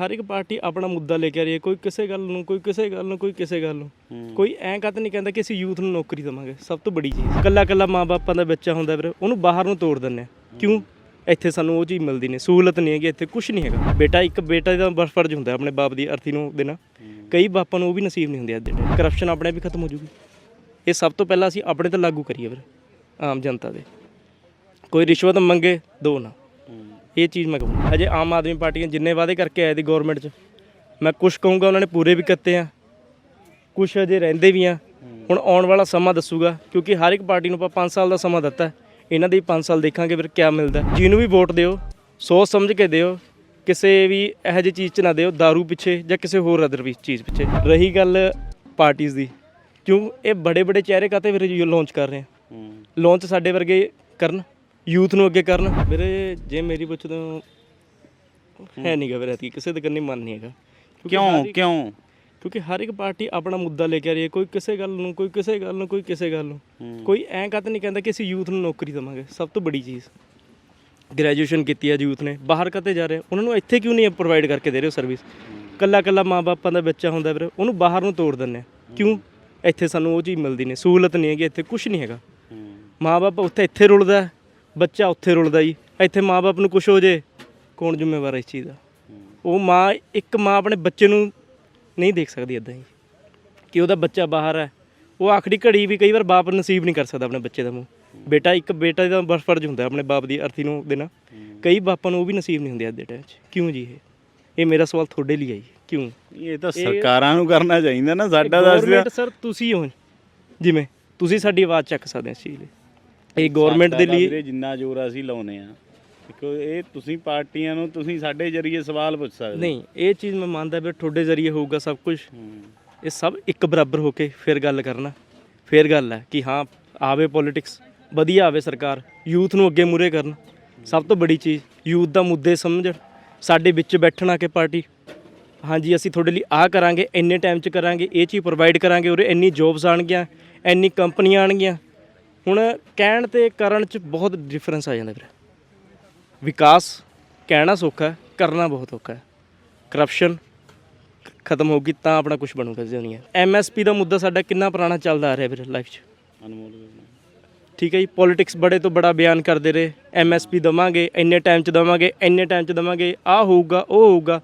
ਹਰ ਇੱਕ ਪਾਰਟੀ ਆਪਣਾ ਮੁੱਦਾ ਲੈ ਕੇ ਆ ਰਹੀ ਹੈ। ਕੋਈ ਕਿਸੇ ਗੱਲ ਨੂੰ ਕੋਈ ਕਿਸੇ ਗੱਲ ਨੂੰ ਕੋਈ ਕਿਸੇ ਗੱਲ ਨੂੰ। ਕੋਈ ਐਂ ਕੱਤ ਨਹੀਂ ਕਹਿੰਦਾ ਕਿ ਅਸੀਂ ਯੂਥ ਨੂੰ ਨੌਕਰੀ ਦੇਵਾਂਗੇ। ਸਭ ਤੋਂ ਬੜੀ ਚੀਜ਼। ਕੱਲਾ ਕੱਲਾ ਮਾਪਿਆਂ ਦਾ ਬੱਚਾ ਹੁੰਦਾ ਵੀਰੇ ਉਹਨੂੰ ਬਾਹਰ ਨੂੰ ਤੋੜ ਦਿੰਦੇ ਆ। ਕਿਉਂ? ਇੱਥੇ ਸਾਨੂੰ ਉਹ ਚੀਜ਼ ਮਿਲਦੀ ਨਹੀਂ। ਸਹੂਲਤ ਨਹੀਂ ਹੈਗੀ ਇੱਥੇ ਕੁਝ ਨਹੀਂ ਹੈਗਾ। ਬੇਟਾ ਇੱਕ ਬੇਟਾ ਦਾ ਬਸ ਫਰਜ਼ ਹੁੰਦਾ ਆਪਣੇ ਬਾਪ ਦੀ ਅਰਥੀ ਨੂੰ ਦੇਣਾ। ਕਈ ਬਾਪਾਂ ਨੂੰ ਉਹ ਵੀ ਨਸੀਬ ਨਹੀਂ ਹੁੰਦੀ ਅੱਜ ਦੇ ਕਰਪਸ਼ਨ ਆਪਣੇ ਆਪ ਹੀ ਖਤਮ ਹੋ ਜੂਗੀ। ਇਹ ਸਭ ਤੋਂ ਪਹਿਲਾਂ ਅਸੀਂ ਆਪਣੇ ਤੇ ਲਾਗੂ ਕਰੀਏ ਵੀਰੇ ਆਮ ਜਨਤਾ ਦੇ। ਕੋਈ ਰਿਸ਼ਵਤ ਮੰਗੇ ਦੋ ਨਾ। ਇਹ ਚੀਜ਼ ਮੈਂ ਕਹੂੰਗਾ। ਅਜੇ ਆਮ ਆਦਮੀ ਪਾਰਟੀਆਂ ਜਿੰਨੇ ਵਾਅਦੇ ਕਰਕੇ ਆਏ ਦੀ ਗਵਰਨਮੈਂਟ 'ਚ ਮੈਂ ਕੁਝ ਕਹੂੰਗਾ ਉਹਨਾਂ ਨੇ ਪੂਰੇ ਵੀ ਕੀਤੇ ਆ ਕੁਝ ਅਜੇ ਰਹਿੰਦੇ ਵੀ ਆ। ਹੁਣ ਆਉਣ ਵਾਲਾ ਸਮਾਂ ਦੱਸੂਗਾ ਕਿਉਂਕਿ ਹਰ ਇੱਕ ਪਾਰਟੀ ਨੂੰ ਆਪਾਂ 5 ਸਾਲ ਦਾ ਸਮਾਂ ਦਿੱਤਾ। ਇਹਨਾਂ ਦੇ 5 ਸਾਲ ਦੇਖਾਂਗੇ ਫਿਰ ਕੀ ਮਿਲਦਾ। ਜਿਹਨੂੰ ਵੀ ਵੋਟ ਦਿਓ ਸੋਚ ਸਮਝ ਕੇ ਦਿਓ ਕਿਸੇ ਵੀ ਇਹੋ ਜਿਹੀ ਚੀਜ਼ 'ਚ ਨਾ ਦਿਓ दारू ਪਿੱਛੇ ਜਾਂ ਕਿਸੇ ਹੋਰ ਅਦਰ ਵੀ ਚੀਜ਼ ਪਿੱਛੇ। ਰਹੀ ਗੱਲ ਪਾਰਟੀਆਂ ਦੀ ਕਿਉਂ ਇਹ ਬੜੇ ਬੜੇ ਚਿਹਰੇ ਕਾਤੇ ਫਿਰ ਲਾਂਚ ਕਰ ਰਹੇ ਆ? ਲਾਂਚ ਸਾਡੇ ਵਰਗੇ ਕਰਨ। ਯੂਥ ਨੂੰ ਅੱਗੇ ਕਰਨ। ਵੀਰੇ ਜੇ ਮੇਰੀ ਪੁੱਛ ਤਾਂ ਹੈ ਨਹੀਂਗਾ ਵੀਰੇ ਐਤਕੀ ਕਿਸੇ ਦੇ ਕੰਨੀ ਮਨ ਨਹੀਂ ਹੈਗਾ। ਕਿਉਂਕਿ ਕਿਉਂ ਇੱਕ- ਕਿਉਂ? ਕਿਉਂਕਿ ਹਰ ਇੱਕ ਪਾਰਟੀ ਆਪਣਾ ਮੁੱਦਾ ਲੈ ਕੇ ਆ ਰਹੀ ਹੈ ਕੋਈ ਕਿਸੇ ਗੱਲ ਨੂੰ ਕੋਈ ਕਿਸੇ ਗੱਲ ਨੂੰ ਕੋਈ ਕਿਸੇ ਗੱਲ ਨੂੰ। ਕੋਈ ਐਂ ਕੱਤ ਨਹੀਂ ਕਹਿੰਦਾ ਕਿ ਅਸੀਂ ਯੂਥ ਨੂੰ ਨੌਕਰੀ ਦੇਵਾਂਗੇ ਸਭ ਤੋਂ ਬੜੀ ਚੀਜ਼। ਗ੍ਰੈਜੂਏਸ਼ਨ ਕੀਤੀ ਹੈ ਯੂਥ ਨੇ ਬਾਹਰ ਕਤੇ ਜਾ ਰਹੇ ਉਹਨਾਂ ਨੂੰ ਇੱਥੇ ਕਿਉਂ ਨਹੀਂ ਪ੍ਰੋਵਾਈਡ ਕਰਕੇ ਦੇ ਰਹੇ ਹੋ ਸਰਵਿਸ ਕੱਲਾ ਕੱਲਾ ਮਾਪਿਆਂ ਦਾ ਬੱਚਾ ਹੁੰਦਾ ਵੀਰੇ ਉਹਨੂੰ ਬਾਹਰ ਨੂੰ ਤੋੜ ਦਿੰਦੇ ਆ। ਕਿਉਂ? ਇੱਥੇ ਸਾਨੂੰ ਉਹ ਚੀਜ਼ ਮਿਲਦੀ ਨਹੀਂ ਸਹੂਲਤ ਨਹੀਂ ਹੈਗੀ ਇੱਥੇ ਕੁਝ ਨਹੀਂ ਹੈਗਾ। ਮਾਪੇ ਉੱਥੇ ਇੱਥੇ ਰੁਲਦਾ ਹੈ, ਬੱਚਾ ਉੱਥੇ ਰੁਲਦਾ ਜੀ। ਇੱਥੇ ਮਾਪੇ ਨੂੰ ਕੁਝ ਹੋ ਜੇ ਕੌਣ ਜ਼ਿੰਮੇਵਾਰ ਹੈ ਇਸ ਚੀਜ਼ ਦਾ? ਉਹ ਮਾਂ ਇੱਕ ਮਾਂ ਆਪਣੇ ਬੱਚੇ ਨੂੰ ਨਹੀਂ ਦੇਖ ਸਕਦੀ ਇਦਾਂ ਹੀ ਕਿ ਉਹਦਾ ਬੱਚਾ ਬਾਹਰ ਹੈ। ਉਹ ਆਖਰੀ ਘੜੀ ਵੀ ਕਈ ਵਾਰ ਬਾਪ ਨਸੀਬ ਨਹੀਂ ਕਰ ਸਕਦਾ ਆਪਣੇ ਬੱਚੇ ਦਾ ਮੂੰਹ। ਬੇਟਾ ਇੱਕ ਬੇਟਾ ਦਾ ਬਸ ਫਰਜ਼ ਹੁੰਦਾ ਆਪਣੇ ਬਾਪ ਦੀ ਅਰਥੀ ਨੂੰ ਦੇਣਾ। ਕਈ ਬਾਪਾਂ ਨੂੰ ਉਹ ਵੀ ਨਸੀਬ ਨਹੀਂ ਹੁੰਦੇ ਅੱਜ ਦੇ ਟਾਈਮ 'ਚ। ਕਿਉਂ ਜੀ ਇਹ? ਇਹ ਮੇਰਾ ਸਵਾਲ ਤੁਹਾਡੇ ਲਈ ਹੈ ਕਿਉਂ? ਇਹ ਤਾਂ ਸਰਕਾਰਾਂ ਨੂੰ ਕਰਨਾ ਚਾਹੀਦਾ ਨਾ ਸਾਡਾ ਦੱਸ ਗਵਰਨਮੈਂਟ ਸਰ ਤੁਸੀਂ ਹੋ ਜਿਵੇਂ ਤੁਸੀਂ ਸਾਡੀ ਆਵਾਜ਼ ਚੱਕ ਸਕਦੇ ਹੋ ਇਸ ਚੀਜ਼ ਲਈ ਇਹ ਗਵਰਨਮੈਂਟ ਦੇ ਲਈ ਵੀਰੇ ਜਿੰਨਾ ਜ਼ੋਰ ਅਸੀਂ ਲਾਉਨੇ ਆ ਦੇਖੋ ਇਹ ਤੁਸੀਂ ਪਾਰਟੀਆਂ ਨੂੰ ਤੁਸੀਂ ਸਾਡੇ ਜਰੀਏ ਸਵਾਲ ਪੁੱਛ ਸਕਦੇ ਨਹੀਂ ਇਹ ਚੀਜ਼ ਮੈਂ ਮੰਨਦਾ ਵੀ ਤੁਹਾਡੇ ਜ਼ਰੀਏ ਹੋਊਗਾ ਸਭ ਕੁਝ। ਇਹ ਸਭ ਇੱਕ ਬਰਾਬਰ ਹੋ ਕੇ ਫਿਰ ਗੱਲ ਕਰਨਾ। ਫਿਰ ਗੱਲ ਹੈ ਕਿ ਹਾਂ ਆਵੇ ਪੋਲਿਟਿਕਸ ਵਧੀਆ ਆਵੇ ਸਰਕਾਰ ਯੂਥ ਨੂੰ ਅੱਗੇ ਮੂਰੇ ਕਰਨ। ਸਭ ਤੋਂ ਬੜੀ ਚੀਜ਼ ਯੂਥ ਦਾ ਮੁੱਦੇ ਸਮਝਣ ਸਾਡੇ ਵਿੱਚ ਬੈਠਣ ਆ ਕੇ ਪਾਰਟੀ। ਹਾਂਜੀ ਅਸੀਂ ਤੁਹਾਡੇ ਲਈ ਆਹ ਕਰਾਂਗੇ ਇੰਨੇ ਟਾਈਮ 'ਚ ਕਰਾਂਗੇ ਇਹ ਚੀਜ਼ ਪ੍ਰੋਵਾਈਡ ਕਰਾਂਗੇ ਉਰੇ ਇੰਨੀ ਜੌਬਸ ਆਣਗੀਆਂ ਇੰਨੀ ਕੰਪਨੀਆਂ ਆਣਗੀਆਂ ਹੁਣ ਕਹਿਣ ਤੇ ਕਰਨ 'ਚ ਬਹੁਤ ਡਿਫਰੈਂਸ ਆ ਜਾਂਦਾ ਵੀਰੇ। ਵਿਕਾਸ ਕਹਿਣਾ ਸੌਖਾ ਹੈ ਕਰਨਾ ਬਹੁਤ ਔਖਾ ਹੈ। ਕਰਪਸ਼ਨ ਖਤਮ ਹੋਊਗੀ ਤਾਂ ਆਪਣਾ ਕੁਝ ਬਣੂਗਾ ਦੁਨੀਆ ਐਮਐਸਪੀ ਦਾ ਮੁੱਦਾ ਸਾਡਾ ਕਿੰਨਾ ਪੁਰਾਣਾ ਚੱਲਦਾ ਆ ਰਿਹਾ ਵੀਰੇ ਲਾਈਫ 'ਚ? ਅਨਮੋਲ। ਠੀਕ ਹੈ ਜੀ ਪੋਲਿਟਿਕਸ ਬੜੇ ਤੋਂ ਬੜਾ ਬਿਆਨ ਕਰਦੇ ਰਹੇ। ਐਮਐਸਪੀ ਦਵਾਂਗੇ ਇੰਨੇ ਟਾਈਮ 'ਚ ਦਵਾਂਗੇ ਇੰਨੇ ਟਾਈਮ 'ਚ ਦਵਾਂਗੇ ਆਹ ਹੋਊਗਾ ਉਹ ਹੋਊਗਾ।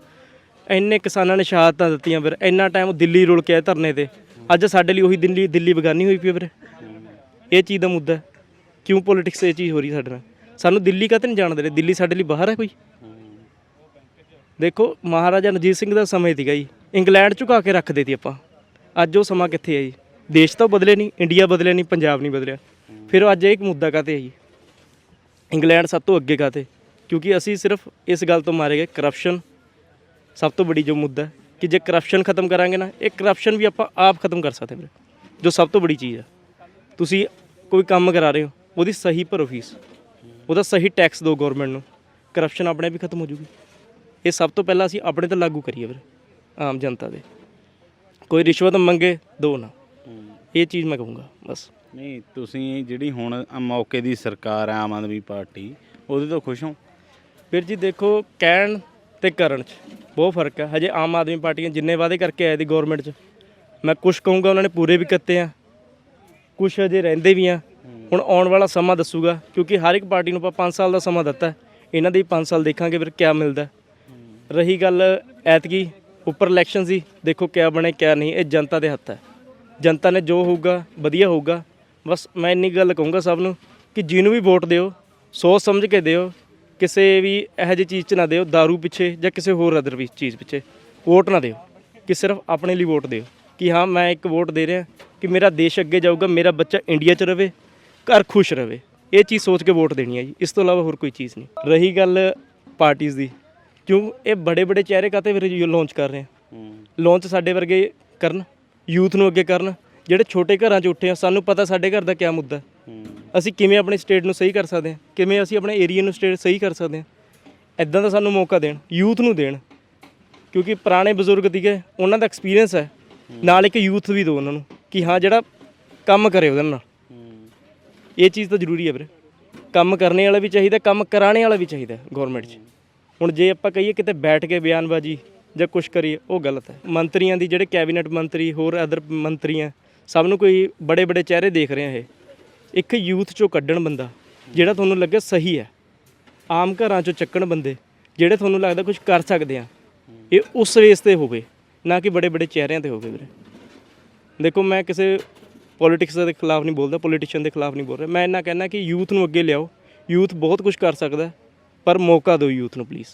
ਇੰਨੇ ਕਿਸਾਨਾਂ ਨੇ ਸ਼ਹਾਦਤਾਂ ਦਿੱਤੀਆਂ ਫਿਰ ਇੰਨਾ ਟਾਈਮ ਦਿੱਲੀ ਰੁਲ ਕੇ ਆਏ ਧਰਨੇ ਤੇ। ਅੱਜ ਸਾਡੇ ਲਈ ਉਹੀ ਦਿੱਲੀ ਦਿੱਲੀ ਬਗਾਨੀ ਹੋਈ ਪਈ ਹੈ ਵੀਰੇ। ਇਹ ਚੀਜ਼ ਦਾ ਮੁੱਦਾ ਹੈ। ਕਿਉਂ ਪੋਲਿਟਿਕਸ ਇਹ ਚੀਜ਼ ਹੋ ਰਹੀ ਸਾਡੇ ਨਾਲ? ਸਾਨੂੰ ਦਿੱਲੀ ਕਾਹਤੇ ਨਹੀਂ ਜਾਣ ਦੇ ਰਹੇ? ਦਿੱਲੀ ਸਾਡੇ ਲਈ ਬਾਹਰ ਹੈ ਕੋਈ? ਦੇਖੋ, ਮਹਾਰਾਜਾ ਰਣਜੀਤ ਸਿੰਘ ਦਾ ਸਮੇਂ ਸੀਗਾ ਜੀ। ਇੰਗਲੈਂਡ ਝੁਕਾ ਕੇ ਰੱਖਦੇ ਸੀ ਆਪਾਂ। ਅੱਜ ਉਹ ਸਮਾਂ ਕਿੱਥੇ ਹੈ ਜੀ? ਦੇਸ਼ ਤਾਂ ਬਦਲੇ ਨਹੀਂ, ਇੰਡੀਆ ਬਦਲੇ ਨਹੀਂ, ਪੰਜਾਬ ਨਹੀਂ ਬਦਲਿਆ। ਫਿਰ ਅੱਜ ਇਹ ਇੱਕ ਮੁੱਦਾ ਕਾਤੇ ਹੈ ਜੀ? ਇੰਗਲੈਂਡ ਸਭ ਤੋਂ ਅੱਗੇ ਕਾਤੇ ਕਿਉਂਕਿ ਅਸੀਂ ਸਿਰਫ ਇਸ ਗੱਲ ਤੋਂ ਮਾਰੇ ਗਏ ਕਰਪਸ਼ਨ ਸਭ ਤੋਂ ਵੱਡੀ ਜੋ ਮੁੱਦਾ ਹੈ ਕਿ ਜੇ ਕਰਪਸ਼ਨ ਖਤਮ ਕਰਾਂਗੇ ਨਾ, ਇਹ ਕਰਪਸ਼ਨ ਵੀ ਆਪਾਂ ਆਪ ਖਤਮ ਕਰ ਸਕਦੇ ਵੀਰੇ ਜੋ ਸਭ ਤੋਂ ਵੱਡੀ ਚੀਜ਼ ਹੈ। ਤੁਸੀਂ ਕੋਈ ਕੰਮ ਕਰਾ ਰਹੇ ਹੋ ਉਹਦੀ ਸਹੀ ਭਰੋ ਫੀਸ। ਉਹਦਾ ਸਹੀ ਟੈਕਸ ਦਿਓ ਗਵਰਨਮੈਂਟ ਨੂੰ। ਕਰਪਸ਼ਨ ਆਪਣੇ ਆਪ ਹੀ ਖਤਮ ਹੋ ਜੂਗੀ। ਇਹ ਸਭ ਤੋਂ ਪਹਿਲਾਂ ਅਸੀਂ ਆਪਣੇ ਤੇ ਲਾਗੂ ਕਰੀਏ ਵੀਰੇ ਆਮ ਜਨਤਾ ਦੇ। ਕੋਈ ਰਿਸ਼ਵਤ ਮੰਗੇ ਦੋ ਨਾ। ਇਹ ਚੀਜ਼ ਮੈਂ ਕਹੂੰਗਾ ਬਸ। ਨਹੀਂ ਤੁਸੀਂ ਜਿਹੜੀ ਹੁਣ ਆ ਮੌਕੇ ਦੀ ਸਰਕਾਰ ਹੈ ਆਮ ਆਦਮੀ ਪਾਰਟੀ ਉਹਦੇ ਤੋਂ ਖੁਸ਼ ਹੋ? ਵੀਰ ਜੀ ਦੇਖੋ ਕਹਿਣ ਤੇ ਕਰਨ 'ਚ ਬਹੁਤ ਫ਼ਰਕ ਹੈ ਹਜੇ ਆਮ ਆਦਮੀ ਪਾਰਟੀਆਂ ਜਿੰਨੇ ਵਾਅਦੇ ਕਰਕੇ ਆਏ ਦੀ ਗਵਰਨਮੈਂਟ 'ਚ ਮੈਂ ਕੁਝ ਕਹੂੰਗਾ ਉਹਨਾਂ ਨੇ ਪੂਰੇ ਵੀ ਕੀਤੇ ਆ। ਕੁਝ ਅਜੇ ਰਹਿੰਦੇ ਵੀ ਆ। ਹੁਣ ਆਉਣ ਵਾਲਾ ਸਮਾਂ ਦੱਸੂਗਾ, ਕਿਉਂਕਿ ਹਰ ਇੱਕ ਪਾਰਟੀ ਨੂੰ ਆਪਾਂ 5 ਸਾਲ ਦਾ ਸਮਾਂ ਦਿੱਤਾ। ਇਹਨਾਂ ਦੇ 5 ਸਾਲ ਦੇਖਾਂਗੇ ਫਿਰ ਕਿਆ ਮਿਲਦਾ। ਰਹੀ ਗੱਲ ਐਤਕੀ, ਉੱਪਰ ਇਲੈਕਸ਼ਨ ਸੀ ਦੇਖੋ ਕਿਆ ਬਣੇ, ਕਿਆ ਨਹੀਂ, ਇਹ ਜਨਤਾ ਦੇ ਹੱਥ ਹੈ। ਜਨਤਾ ਨੇ ਜੋ ਹੋਊਗਾ, ਵਧੀਆ ਹੋਊਗਾ। ਬਸ ਮੈਂ ਇੰਨੀ ਗੱਲ ਕਹੂੰਗਾ ਸਭ ਨੂੰ ਕਿ ਜਿਹਨੂੰ ਵੀ ਵੋਟ ਦਿਓ, ਸੋਚ ਸਮਝ ਕੇ ਦਿਓ, ਕਿਸੇ ਵੀ ਇਹੋ ਜਿਹੀ ਚੀਜ਼ 'ਚ ਨਾ ਦਿਓ दारू ਪਿੱਛੇ ਜਾਂ ਕਿਸੇ ਹੋਰ ਅਦਰ ਵੀ ਚੀਜ਼ ਪਿੱਛੇ। ਵੋਟ ਨਾ ਦਿਓ, ਕਿ ਸਿਰਫ ਆਪਣੇ ਲਈ ਵੋਟ ਦਿਓ। ਕਿ ਹਾਂ ਮੈਂ ਇੱਕ ਵੋਟ ਦੇ ਰਿਹਾ ਕਿ ਮੇਰਾ ਦੇਸ਼ ਅੱਗੇ ਜਾਊਗਾ ਮੇਰਾ ਬੱਚਾ ਇੰਡੀਆ 'ਚ ਰਵੇ ਘਰ ਖੁਸ਼ ਰਵੇ। ਇਹ ਚੀਜ਼ ਸੋਚ ਕੇ ਵੋਟ ਦੇਣੀ ਹੈ ਜੀ। ਇਸ ਤੋਂ ਇਲਾਵਾ ਹੋਰ ਕੋਈ ਚੀਜ਼ ਨਹੀਂ। ਰਹੀ ਗੱਲ ਪਾਰਟੀਆਂ ਦੀ। ਕਿਉਂ? ਇਹ ਬੜੇ ਬੜੇ ਚਿਹਰੇ ਕਾਤੇ ਫਿਰ ਲਾਂਚ ਕਰ ਰਹੇ ਆ। ਲਾਂਚ ਸਾਡੇ ਵਰਗੇ ਕਰਨ ਯੂਥ ਨੂੰ ਅੱਗੇ ਕਰਨ। ਜਿਹੜੇ ਛੋਟੇ ਘਰਾਂ 'ਚ ਉੱਠੇ ਆ ਸਾਨੂੰ ਪਤਾ ਸਾਡੇ ਘਰ ਦਾ ਕੀ ਮੁੱਦਾ। ਅਸੀਂ ਕਿਵੇਂ ਆਪਣੀ ਸਟੇਟ ਨੂੰ ਸਹੀ ਕਰ ਸਕਦੇ ਹਾਂ ਕਿਵੇਂ ਅਸੀਂ ਆਪਣੇ ਏਰੀਆ ਨੂੰ ਸਟੇਟ ਸਹੀ ਕਰ ਸਕਦੇ ਹਾਂ ਐਦਾਂ ਦਾ ਸਾਨੂੰ ਮੌਕਾ ਦੇਣ ਯੂਥ ਨੂੰ ਦੇਣ। ਕਿਉਂਕਿ ਪੁਰਾਣੇ ਬਜ਼ੁਰਗ ਸੀਗੇ ਉਹਨਾਂ ਦਾ ਐਕਸਪੀਰੀਅੰਸ ਹੈ। ਨਾਲ ਇੱਕ ਯੂਥ ਵੀ ਦਿਓ ਉਹਨਾਂ ਨੂੰ ਕਿ ਹਾਂ ਜਿਹੜਾ ਕੰਮ ਕਰੇ ਉਹਦੇ ਨਾਲ। ਇਹ ਚੀਜ਼ ਤਾਂ ਜ਼ਰੂਰੀ ਹੈ ਵੀਰੇ। ਕੰਮ ਕਰਨੇ ਵਾਲਾ ਵੀ ਚਾਹੀਦਾ ਕੰਮ ਕਰਾਣੇ ਵਾਲਾ ਵੀ ਚਾਹੀਦਾ ਗਵਰਨਮੈਂਟ 'ਚ। ਹੁਣ ਜੇ ਆਪਾਂ ਕਹੀਏ ਕਿਤੇ ਬੈਠ ਕੇ ਬਿਆਨਬਾਜ਼ੀ ਜਾਂ ਕੁਛ ਕਰੀਏ ਉਹ ਗਲਤ ਹੈ। ਮੰਤਰੀਆਂ ਦੀ ਜਿਹੜੇ ਕੈਬਨਿਟ ਮੰਤਰੀ ਹੋਰ ਅਦਰ ਮੰਤਰੀਆਂ ਸਭ ਨੂੰ ਕੋਈ ਬੜੇ ਬੜੇ ਚਿਹਰੇ ਦੇਖ ਰਹੇ ਆ ਇਹ। ਇੱਕ ਯੂਥ ਚੋਂ ਕੱਢਣ ਬੰਦਾ ਜਿਹੜਾ ਤੁਹਾਨੂੰ ਲੱਗੇ ਸਹੀ ਹੈ। ਆਮ ਘਰਾਂ ਚੋਂ ਚੱਕਣ ਬੰਦੇ ਜਿਹੜੇ ਤੁਹਾਨੂੰ ਲੱਗਦਾ ਕੁਝ ਕਰ ਸਕਦੇ ਆ। ਇਹ ਉਸ ਵੇਸ ਤੇ ਹੋਵੇ। ਨਾ ਕਿ ਬੜੇ ਬੜੇ ਚਿਹਰਿਆਂ ਤੇ ਹੋਵੇ ਵੀਰੇ। ਦੇਖੋ, ਮੈਂ ਕਿਸੇ ਪੋਲਿਟਿਕਸ ਦੇ ਖਿਲਾਫ ਨਹੀਂ ਬੋਲਦਾ ਪੋਲੀਟੀਸ਼ੀਅਨ ਦੇ ਖਿਲਾਫ ਨਹੀਂ ਬੋਲ ਰਿਹਾ। ਮੈਂ ਇੰਨਾ ਕਹਿਣਾ ਕਿ ਯੂਥ ਨੂੰ ਅੱਗੇ ਲਿਆਓ। ਯੂਥ ਬਹੁਤ ਕੁਝ ਕਰ ਸਕਦਾ ਪਰ ਮੌਕਾ ਦਿਓ ਯੂਥ ਨੂੰ ਪਲੀਜ਼